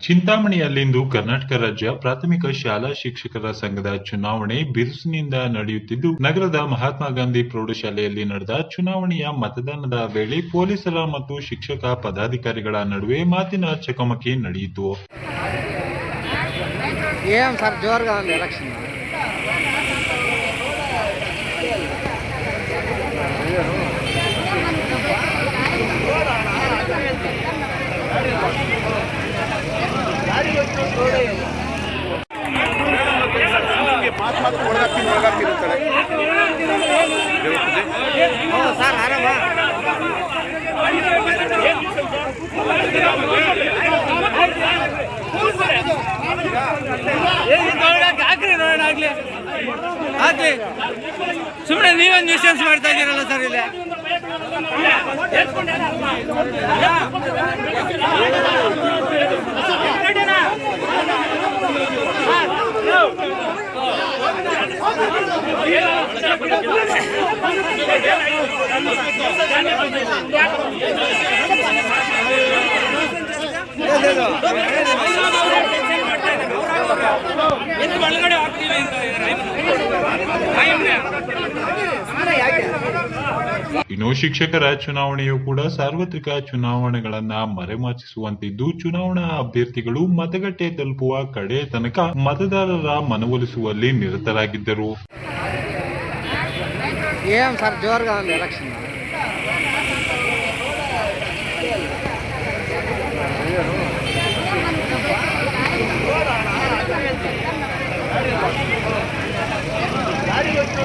ಚಿಂತಾಮಣಿಯಲ್ಲಿಂದು ಕರ್ನಾಟಕ ರಾಜ್ಯ ಪ್ರಾಥಮಿಕ ಶಾಲಾ ಶಿಕ್ಷಕರ ಸಂಘದ ಚುನಾವಣೆ ಬಿರುಸಿನಿಂದ ನಡೆಯುತ್ತಿದ್ದು, ನಗರದ ಮಹಾತ್ಮ ಗಾಂಧಿ ಪ್ರೌಢಶಾಲೆಯಲ್ಲಿ ನಡೆದ ಚುನಾವಣೆಯ ಮತದಾನದ ವೇಳೆ ಪೊಲೀಸರ ಮತ್ತು ಶಿಕ್ಷಕ ಪದಾಧಿಕಾರಿಗಳ ನಡುವೆ ಮಾತಿನ ಚಕಮಕಿ ನಡೆಯಿತು. ನೋಡೋಣ ಆಗ್ಲಿ ಸುಮ್ಮನೆ ನೀವೇ ನ್ಯೂಸೆನ್ಸ್ ಮಾಡ್ತಾ ಇದ್ದೀರಲ್ಲ ಸರ್ ಇಲ್ಲಿ ಒಳಗಡೆ ಹಾಕ್ತೀವಿ ಅಂತ ಇನ್ನು ಶಿಕ್ಷಕರ ಚುನಾವಣೆಯು ಕೂಡ ಸಾರ್ವತ್ರಿಕ ಚುನಾವಣೆಗಳನ್ನ ಮರೆಮಾಚಿಸುವಂತಿದ್ದು ಚುನಾವಣಾ ಅಭ್ಯರ್ಥಿಗಳು ಮತಗಟ್ಟೆ ತಲುಪುವ ಕಡೆ ತನಕ ಮತದಾರರ ಮನವೊಲಿಸುವಲ್ಲಿ ನಿರತರಾಗಿದ್ದರು. ಗಾಡಿ ಗಾಡಿ ಗೊತ್ತು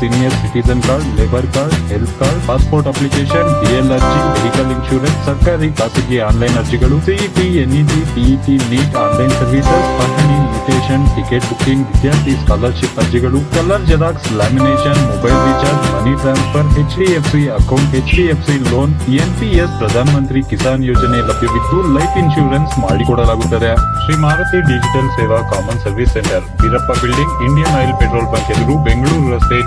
senior citizen card labour card health card passport application DL ಅರ್ಜಿ ಮೆಡಿಕಲ್ ಇನ್ಶೂರೆನ್ಸ್ ಸರ್ಕಾರಿ ಖಾಸಗಿ ಆನ್ಲೈನ್ ಅರ್ಜಿಗಳು CET NET PET NEET online services ಪಹಣಿ ಮ್ಯೂಟೇಷನ್ ಟಿಕೆಟ್ ಬುಕಿಂಗ್ ವಿದ್ಯಾರ್ಥಿ ಸ್ಕಾಲರ್ಶಿಪ್ ಅರ್ಜಿಗಳು colour xerox lamination mobile recharge money transfer HDFC account HDFC loan NPS Pradhan Mantri Kisan ಯೋಜನೆ ಲಭ್ಯವಿದ್ದು life insurance ಮಾಡಿಕೊಡಲಾಗುತ್ತದೆ. Shri Maruti digital Seva common service centre, Veerappa building, Indian oil petrol bunk ಎದುರು ಬೆಂಗಳೂರು ರಸ್ತೆ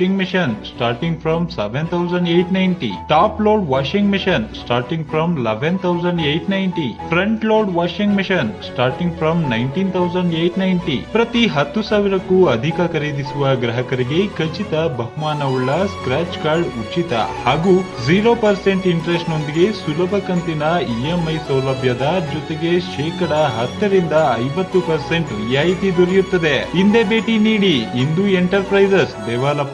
machine starting from seven thousand eight ninety top load washing machine starting from eleven thousand eight ninety front load washing machine starting from nineteen thousand eight ninety ಪ್ರತಿ ಹತ್ತು ಸಾವಿರಕ್ಕೂ ಅಧಿಕ ಖರೀದಿಸುವ ಗ್ರಾಹಕರಿಗೆ ಖಚಿತ ಬಹುಮಾನವುಳ್ಳ scratch card ಉಚಿತ ಹಾಗೂ ಜೀರೋ ಪರ್ಸೆಂಟ್ ಇಂಟ್ರೆಸ್ಟ್ ನೊಂದಿಗೆ ಸುಲಭ ಕಂತಿನ ಇಎಂಐ ಸೌಲಭ್ಯದ ಜೊತೆಗೆ ಶೇಕಡ ಹತ್ತರಿಂದ ಐವತ್ತು ಪರ್ಸೆಂಟ್ ರಿಯಾಯಿತಿ ದೊರೆಯುತ್ತದೆ. ಹಿಂದೆ ಭೇಟಿ ನೀಡಿ ಇಂದು enterprises Devalappa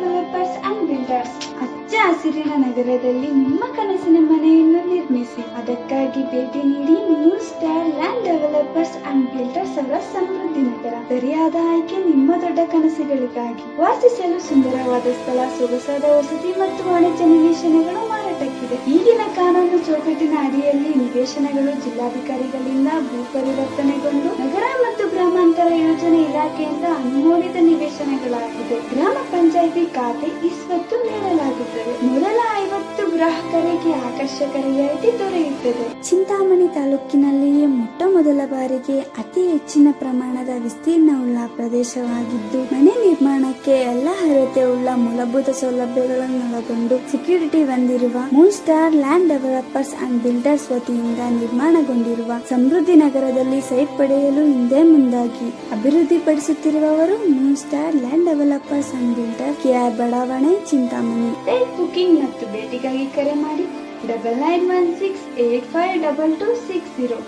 ಹಸಿರಿನ ನಗರದಲ್ಲಿ ನಿಮ್ಮ ಕನಸಿನ ಮನೆಯನ್ನು ನಿರ್ಮಿಸಿ. ಅದಕ್ಕಾಗಿ ಭೇಟಿ ನೀಡಿ ಮೂರು star land developers and builders ಅವರ ಸಮೃದ್ಧಿ ನಗರ. ಸರಿಯಾದ ಆಯ್ಕೆ ನಿಮ್ಮ ದೊಡ್ಡ ಕನಸುಗಳಿಗಾಗಿ. ವಾಸಿಸಲು ಸುಂದರವಾದ ಸ್ಥಳ, ಸೊಗಸಾದ ವಸತಿ ಮತ್ತು ವಾಣಿಜ್ಯ ನಿವೇಶನಗಳು ಮಾರಾಟಕ್ಕಿದೆ. ಈಗಿನ ಕಾನೂನು ಚೌಕಟ್ಟಿನ ಅಡಿಯಲ್ಲಿ ನಿವೇಶನಗಳು ಜಿಲ್ಲಾಧಿಕಾರಿಗಳಿಂದ ಭೂ ಪರಿವರ್ತನೆಗೊಂಡು ಗ್ರಾಮಾಂತರ ಯೋಜನೆ ಇಲಾಖೆಯಿಂದ ಅನುಮೋದಿತ ನಿವೇಶನಗಳಾಗಿದೆ ಗ್ರಾಮ ಪಂಚಾಯಿತಿ ಖಾತೆ ಇಸ್ವತ್ತು ಸ್ವತ್ತು ನೀಡಲಾಗುತ್ತದೆ. ಮೊದಲ ಐವತ್ತು ಗ್ರಾಹಕರಿಗೆ ಆಕರ್ಷಕ ರಿಯಾಯಿತಿ ದೊರೆಯುತ್ತದೆ. ಚಿಂತಾಮಣಿ ತಾಲೂಕಿನಲ್ಲಿಯೇ ಮೊಟ್ಟ ಮೊದಲ ಬಾರಿಗೆ ಅತಿ ಹೆಚ್ಚಿನ ಪ್ರಮಾಣದ ವಿಸ್ತೀರ್ಣವುಳ್ಳ ಪ್ರದೇಶವಾಗಿದ್ದು ಮನೆ ನಿರ್ಮಾಣಕ್ಕೆ ಎಲ್ಲ ಅರ್ಹತೆ ಉಳ್ಳ ಮೂಲಭೂತ ಸೌಲಭ್ಯಗಳನ್ನು ಒಳಗೊಂಡು ಸೆಕ್ಯೂರಿಟಿ ಹೊಂದಿರುವ moon star land developers and builders ವತಿಯಿಂದ ನಿರ್ಮಾಣಗೊಂಡಿರುವ ಸಮೃದ್ಧಿ ನಗರದಲ್ಲಿ ಸೈಟ್ ಪಡೆಯಲು ಹಿಂದೆ ಮುಂದಾಗಿ ಅಭಿವೃದ್ಧಿಪಡಿಸುತ್ತಿರುವವರು moon star land developers and builder KR ಬಡಾವಣೆ ಚಿಂತಾಮಣಿ. ಸೈಟ್ ಬುಕಿಂಗ್ ಮತ್ತು ಭೇಟಿಗಾಗಿ ಕರೆ ಮಾಡಿ double nine one six eight five double two six zero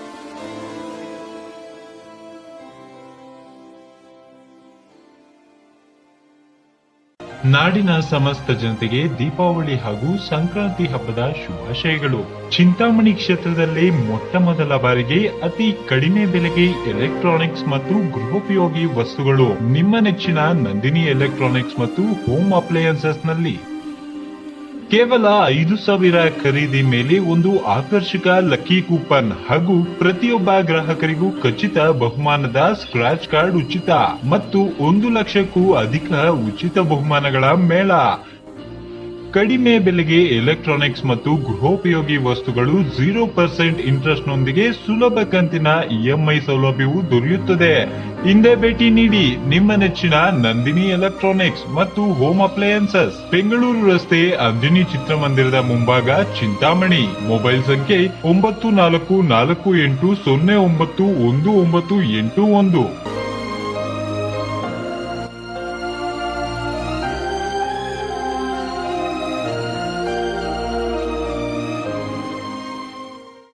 ನಾಡಿನ ಸಮಸ್ತ ಜನತೆಗೆ ದೀಪಾವಳಿ ಹಾಗೂ ಸಂಕ್ರಾಂತಿ ಹಬ್ಬದ ಶುಭಾಶಯಗಳು. ಚಿಂತಾಮಣಿ ಕ್ಷೇತ್ರದಲ್ಲಿ ಮೊಟ್ಟ ಮೊದಲ ಬಾರಿಗೆ ಅತಿ ಕಡಿಮೆ ಬೆಲೆಗೆ ಎಲೆಕ್ಟ್ರಾನಿಕ್ಸ್ ಮತ್ತು ಗೃಹೋಪಯೋಗಿ ವಸ್ತುಗಳು. ನಿಮ್ಮ ನೆಚ್ಚಿನ ನಂದಿನಿ ಎಲೆಕ್ಟ್ರಾನಿಕ್ಸ್ ಮತ್ತು ಹೋಮ್ ಅಪ್ಲಯನ್ಸಸ್ನಲ್ಲಿ ಕೇವಲ ಐದು ಸಾವಿರ ಖರೀದಿ ಮೇಲೆ ಒಂದು ಆಕರ್ಷಕ ಲಕ್ಕಿ ಕೂಪನ್ ಹಾಗೂ ಪ್ರತಿಯೊಬ್ಬ ಗ್ರಾಹಕರಿಗೂ ಖಚಿತ ಬಹುಮಾನದ ಸ್ಕ್ರಾಚ್ ಕಾರ್ಡ್ ಉಚಿತ ಮತ್ತು ಒಂದು ಲಕ್ಷಕ್ಕೂ ಅಧಿಕ ಉಚಿತ ಬಹುಮಾನಗಳ ಮೇಳ. ಕಡಿಮೆ ಬೆಲೆಗೆ ಎಲೆಕ್ಟ್ರಾನಿಕ್ಸ್ ಮತ್ತು ಗೃಹೋಪಯೋಗಿ ವಸ್ತುಗಳು ಝೀರೋ ಪರ್ಸೆಂಟ್ ಇಂಟ್ರೆಸ್ಟ್ ನೊಂದಿಗೆ ಸುಲಭ ಕಂತಿನ ಇಎಂಐ ಸೌಲಭ್ಯವು ದೊರೆಯುತ್ತದೆ. ಹಿಂದೆ ಭೇಟಿ ನೀಡಿ ನಿಮ್ಮ ನೆಚ್ಚಿನ ನಂದಿನಿ ಎಲೆಕ್ಟ್ರಾನಿಕ್ಸ್ ಮತ್ತು ಹೋಮ್ ಅಪ್ಲಯನ್ಸಸ್ ಬೆಂಗಳೂರು ರಸ್ತೆ ಅಂದಿನಿ ಚಿತ್ರಮಂದಿರದ ಮುಂಭಾಗ ಚಿಂತಾಮಣಿ. ಮೊಬೈಲ್ ಸಂಖ್ಯೆ ಒಂಬತ್ತು ನಾಲ್ಕು ನಾಲ್ಕು ಎಂಟು ಸೊನ್ನೆ ಒಂಬತ್ತು ಒಂದು ಒಂಬತ್ತು ಎಂಟು ಒಂದು.